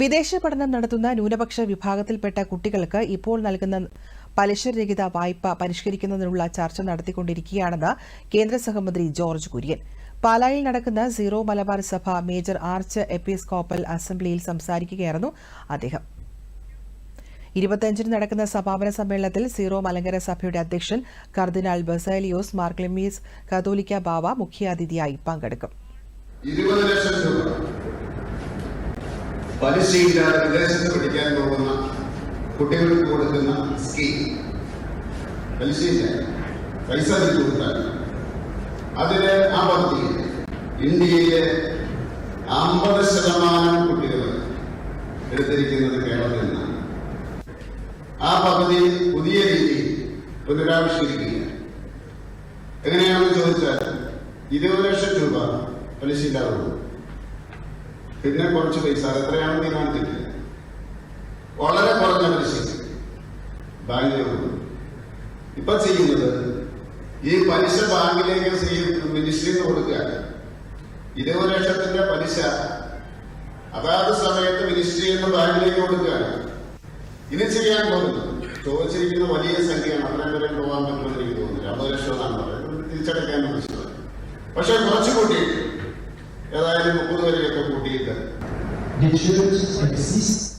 വിദേശ പഠനം നടത്തുന്ന ന്യൂനപക്ഷ വിഭാഗത്തിൽപ്പെട്ട കുട്ടികൾക്ക് ഇപ്പോൾ നൽകുന്ന പലിശരഹിത വായ്പ പരിഷ്കരിക്കുന്നതിനുള്ള ചർച്ച നടത്തിക്കൊണ്ടിരിക്കുകയാണെന്ന് കേന്ദ്ര സഹമന്ത്രി ജോർജ് കുര്യൻ. പാലായിൽ നടക്കുന്ന സീറോ മലബാർ സഭ മേജർ ആർച്ച് എപ്പിസ്കോപ്പൽ അസംബ്ലിയിൽ സംസാരിക്കുകയായിരുന്നു അദ്ദേഹം. ഇരുപത്തിയഞ്ചിന് നടക്കുന്ന സമാപന സമ്മേളനത്തിൽ സീറോ മലങ്കര സഭയുടെ അധ്യക്ഷൻ കർദിനാൾ ബസേലിയോസ് മാർക്ലിമീസ് കതോലിക്ക ബാവ മുഖ്യാതിഥിയായി പങ്കെടുക്കും. പലിശയില്ലാതെ വിദേശത്ത് പഠിക്കാൻ പോകുന്ന കുട്ടികൾക്ക് കൊടുക്കുന്ന സ്കീം പലിശയില്ല പൈസ കൊടുത്താൽ അതിന് ആ പദ്ധതി ഇന്ത്യയിലെ അമ്പത് ശതമാനം കുട്ടികൾ എടുത്തിരിക്കുന്നത് കേരളത്തിൽ നിന്നാണ്. ആ പദ്ധതി പുതിയ രീതിയിൽ പുനരാവിഷ്കരിക്കുകയാണ്. എങ്ങനെയാണെന്ന് ചോദിച്ചാൽ ഇരുപത് ലക്ഷം രൂപ പലിശയില്ലാതെ പിന്നെ കുറച്ച് പൈസ അത് എത്രയാണെന്ന് തീരുമാനിച്ചിട്ടില്ല വളരെ കുറഞ്ഞ പലിശ കൊടുക്കും ഇപ്പൊ ചെയ്യുന്നത് ഈ പലിശ ബാങ്കിലേക്ക് മിനിസ്ട്രിയിൽ കൊടുക്കുക. ഇരുപത് ലക്ഷത്തിന്റെ പലിശ. അതാത് സമയത്ത് മിനിസ്ട്രി നിന്ന് ബാങ്കിലേക്ക് കൊടുക്കുകയാണ് ഇനി ചെയ്യാൻ പോകുന്നത് ചോദിച്ചിരിക്കുന്ന വലിയ സംഖ്യയാണ്. അത്രയും വരെ പോകാൻ പറ്റുമെന്ന് എനിക്ക് തോന്നുന്നില്ല അമ്പത് ലക്ഷം എന്നാണ് പറയുന്നത്. തിരിച്ചടയ്ക്കാൻ പ്രശ്നമാണ് പക്ഷെ കുറച്ചു കൂട്ടി ഏതായാലും മുപ്പത് വരെയൊക്കെ കൂട്ടിയിട്ട് The church exists